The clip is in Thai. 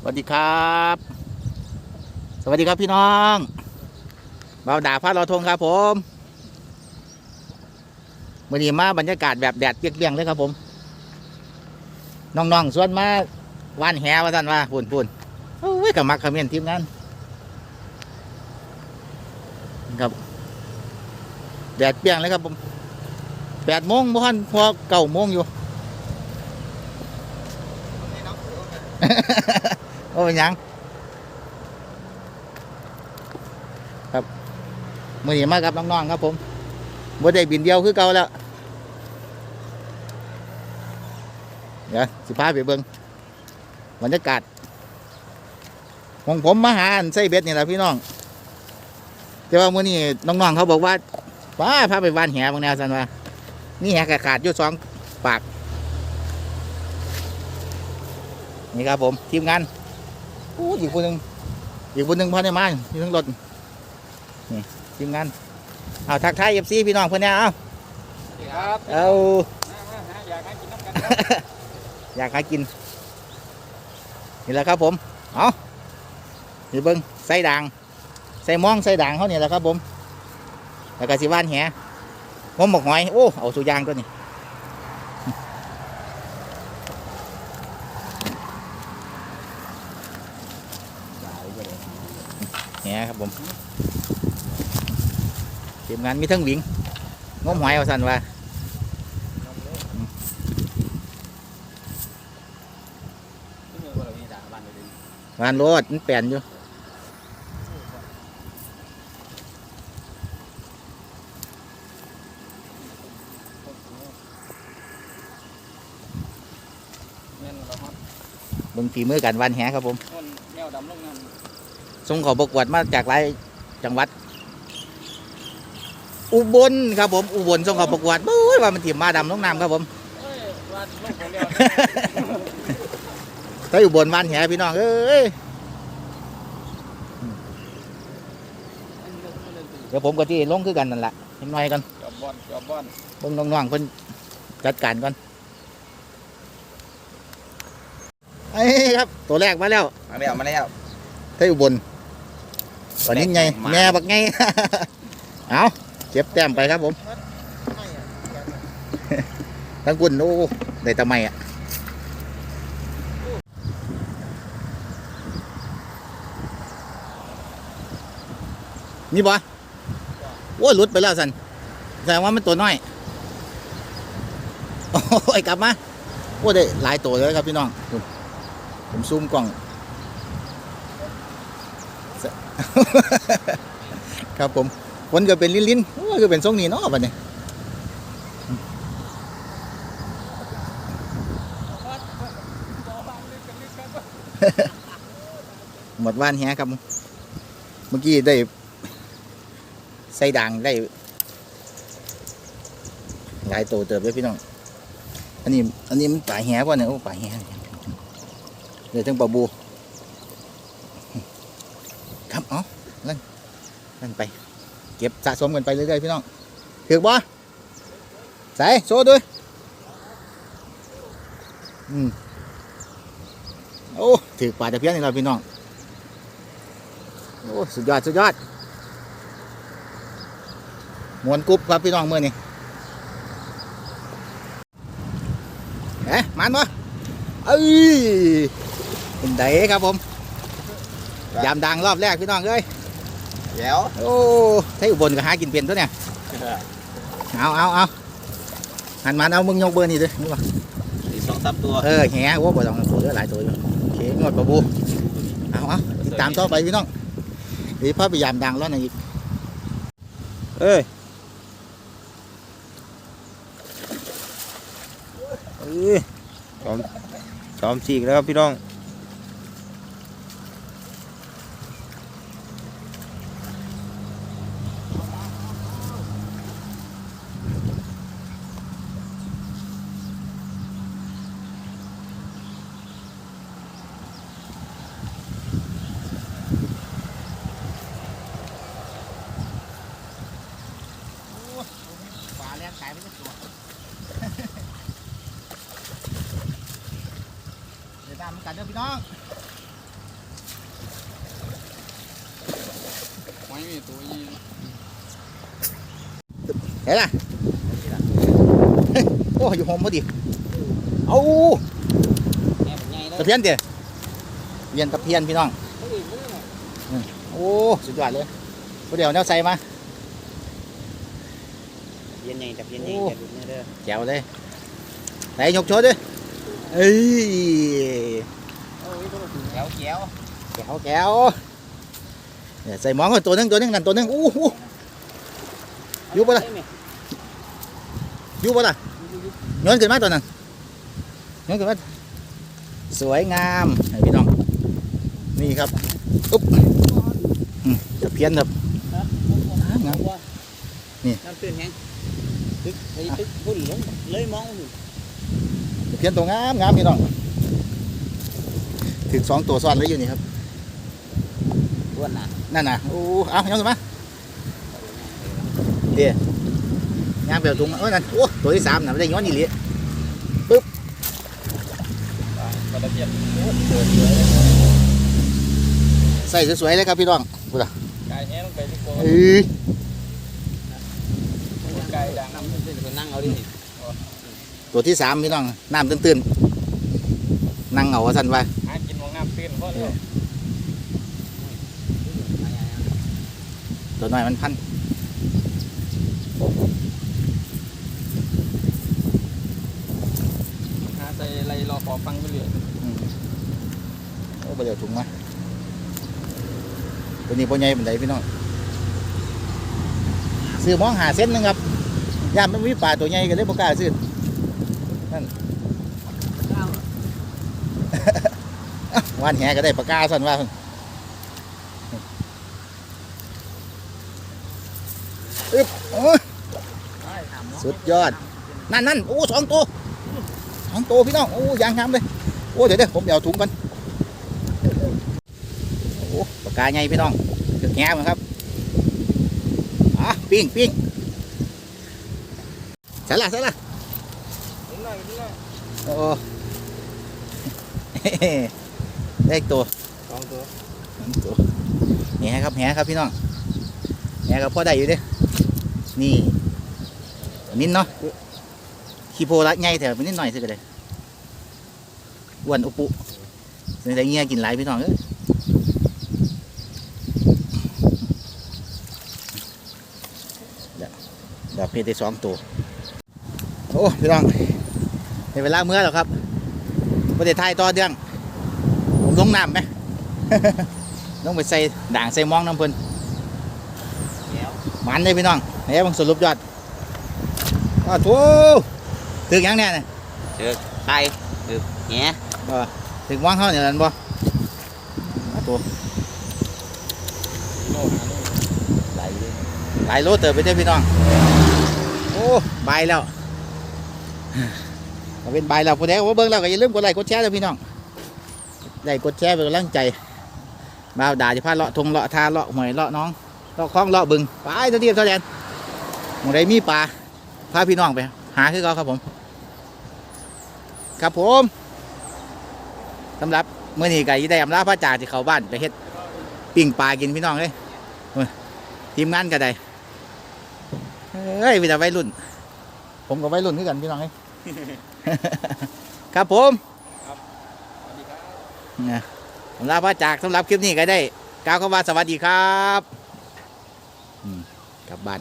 สวัสดีครับ สวัสดีครับพี่น้องเบาด่าพระเราทงครับผมมื่อนี้มาบรรยากาศแบบแดดเปรี้ยงๆเลยครับผม น้องๆส่วนมาว่านแหว่าท่านว่าปุ่นปุ่นโอ้ยกับมักคอมเมนทีมงานครับแดดเปรี้ยงเลยครับผมแปดโมงบ่ทันพอเก้าโมงอยู่ โอ้ยหยังครับมือนี้มากับน้องๆครับผมบ่ได้บินเดียวคือเก่าแล้วเดี๋ยวสิพาไปเบิ่งบรรยากาศของผมมาหาอันไส้เบ็ดนี่แหละพี่น้อง แต่ว่ามื้อนี้น้องๆเขาบอกว่าป้าพาไปบ้านแหบางแนวสันว่านี่แหกขาดอยู่สองปาก นี่ครับผม ทีมงาน อู้อีกคนหนึ่งอีกคนหนึ่งพอได้มาอยู่ทั้งรถนี่ทีมงานเอาทักทายเอฟซีพี่น้องเพื่อนเนี่ยเอาครับเอามามาหาอยากให้กินน้ำกันอยากให้กินนี่แหละครับผมเอานี่เบิ้งใส่ด่างใส่หมองใส่ด่างเขาเนี่ยแหละครับผมแล้วก็สิว่านแหงมหมกหอยโอ้เอาสุยางตัวนี้ แหครับผมทีมงานมีทั้งหวิงงมหอยเอาสันว่าวานโรดมันแปลนอยู่เงินเราฮอตเบิ่งฝีมือกันวานแหครับผมเงินแนวดำลงน้ ส่งเขอประกวดมาจากหลายจังหวัด อุบลครับผม อุบลส่งเขอประกวดโอ้ยว่ามันถิ่มมาดำลงน้ำครับผมำเอ้ยว่าลงไปแล้วถ้าอุบลวานแหพี่น้องเอ้ยเดี๋ยวผมก็ที่ลงคือกันนั่นแหละนิดหน่อยกันจอบบอนจอบบอนเบิ่งน้องๆเพิ่นจัดการก่อนไอ้ครับ ตัวแรกมาแล้ว มาแล้วมาแล้วไทยอุบล ตอนนี้ไงมาแง่บักไง เอาเก็บแต้มไปครับผมทั้งกุนโอ้ได้ทำไมอะนี่บ่โอ้ยหลุดไปแล้วสันแสดงว่ามันตัวน้อย โอ้ยกลับมา โอ้ได้หลายตัวเลยครับพี่น้อง ผมผมซูมกล้อง ครับผมคนก็เป็นลิ้นลิ้นๆโอ้ยก็เป็นทรงนี้เนาะบัดนี้หมดว่านแฮครับ เมื่อกี้ได้ใส่ด่างได้หลายตัวเติบเลยพี่น้อง อันนี้ อันนี้มันป่าแหป่ะเนี่ยโอ้ป่าแหเดี๋ยวถึงปลาบูเอา นั่นนั่นไป เก็บสะสมกันไปเรื่อยๆพี่น้องถือบ่ใส่โซ่ด้วยอืมโอ้ถือปลาตะเพียนนี่เราพี่น้องโอ้สุดยอดสุดยอดมวนกรุ๊บครับพี่น้องเมื่อนี้เอ๊ะมันบ่เอ้ยเป็นไดครับผมยามดังรอบแรกพี่น้องเอ้ย แล้วโอ้ไทยอุบลก็หากินเป็นตัวเนี่ยเอาเอาเอาหันมาเอามึงยกเบอร์นี่ด้วยนี่วะอีกสองสามตัวเออแหโอ้บ่ต้องตัวเยอะหลายตัวอยู่โอเคงวดปะบูเอาเอาติดตามต่อไปพี่น้องเดี๋ยวพาไปยามดังแล้วนะอีกเอ้ยเออซ้อมฉีกแล้วครับพี่น้องาแรงขายไปสักตัวเดี๋ยวน้น้ำกันเด้อพี่น้องไม่มีตัวยีเห็นล่ะโอ้อยู่หอมพอดีเอาแง่ใหญ่เลยตะเพียนเดี๋ยวเพียนตะเพียนพี่น้องเขาอีกเรื่องโอ้สุดยอดเลยพอเดี๋ยวแนวใส่มา เย็นใหญ่แต่เย็นใหญ่โอ้แต่ดูเนี่ยเด้อแจ๋วเลยไหนยกโชว์ดิเอ้ยแก้วแก้วแก้วแก้วเนี่ยใส่หมองก่อนตัวหนึงตัวหนึงนั่นตัวหนึงอู้หูอยู่ปะล่ะอยู่ปะล่ะย้อนขึ้นมาตัวนั้นย้อนขึ้นมาสวยงามให้พี่น้องนี่ครับอุ๊บอืมตะเพียนครับงาม นี่น้ำตื้นแห้งตึกไอ้ตึกพุ่นลงเลยมองอยู่ตะเพียนตัวงามงามพี่น้องถึงสองตัวซ้อนเลยอยู่นี่ครับอ้วนน่ะนั่นน่ะโอ้เอาย้อนขึ้นมาเดี๋ยวย่างเปลี่ยวถุงโอ้ยนั่นโอ้ตัวที่สามน่ะไม่ได้ย้อนอีหลีปลาตะเพียนใส่สวยๆเลยครับพี่น้องพูดอะกายแห้งลงไปที่โกเอ้ย กายดังน้ำตื้นไปนั่งเอาดิตัวที่สามพี่น้องน้ำตื้นๆนั่งเอาว่าสันว่าหากินมองน้ำตื้นเพราะตัวน้อยมันพันหาใส่ไรรอขอฟังไปเรื่อยอืมโอ้ไปเดี๋ยวถุงมาตัวนี้พ่อใหญ่เป็นไดพี่น้องซื้อมองหาเส้นหนึงครับ ย่ามมันมีป่าตัวใหญ่ก็เลยบ่กล้าซื้อนั่นวานแหก็ได้ปากาสั่นว่าอึ๊บโอ้ยสุดยอด นั่นนั่นโอ้สองตัวสองตัวพี่น้อง โอ้ยางงามเลย โอ้เดี๋ยวเดี๋ยวผมเดี๋ยวถุงกันโอ้ปากาใหญ่พี่น้องเดือดแง่เหมือนครับอะปิ้งปิ้ง ใส่ละสละนิดหน่อยนิดหน่อโอ้ได้อีกตัวสองตัวสองตัวแหครับแหครับพี่น้องแหกับพ่อได้อยู่เด้นี่นิดเนาะขี้โพละใหญ่แถวนิดหน่อยสิก็ได้อ้วนอุปุใส่เงี้ยกินหลายพี่น้องเอ้ยเดี๋ยวเดี๋ยวเพชรได้สองตัว อ้พี่น้องในเวลาเมื่อแล้วครับประเทศไทยต่อเดืองผมลงน้ำไหมลงไปใส่ด่างใส่หมองน้ำเพิ่นแก้วมันเลยพี่น้องเฮ้ยบังสรุปยอดอ้าวโถถึงยังเนี่ยน่ะไข่ตึกแง่บ่ถึงหมองเขาเนี่ยนั่นบ่อ้าวโถโลหาโลไหลเลยหลายโลเติบไปเด้อพี่น้อง โอ้ใบายแล้วก็ เป็นใบายแล้วผู้ใดว่าเบิ่งแล้วก็อย่าลืมกดไลค์กดแชร์เลยพี่น้องไลค์กดแชร์เป็นกำลังใจบ่าวด่าจะพาเลาะทงเลาะทาเลาะหวยเลาะน้องเลาะคล้องเลาะบึงไปเท่าที่เท่าแดนหมู่ใดมีปลาพาพี่น้องไป หาคือเขาครับผม ครับผมสำหรับเมื่อนี้ก็ยิได้อำลาพระจ่าที่เขาบ้านไปเฮ็ดปิ้งปลากินพี่น้องเลยทีมงานก็ได้เฮ้ยมีแต่วัยรุ่น ผมกับวัยรุ่นคือกันพี่น้องเอ้ย ครับผมสวัสดีครับนะสำหรับพระจากสำหรับคลิปนี้ก็ได้กล่าวคำว่าสวัสดีครับ อืมกลับบ้าน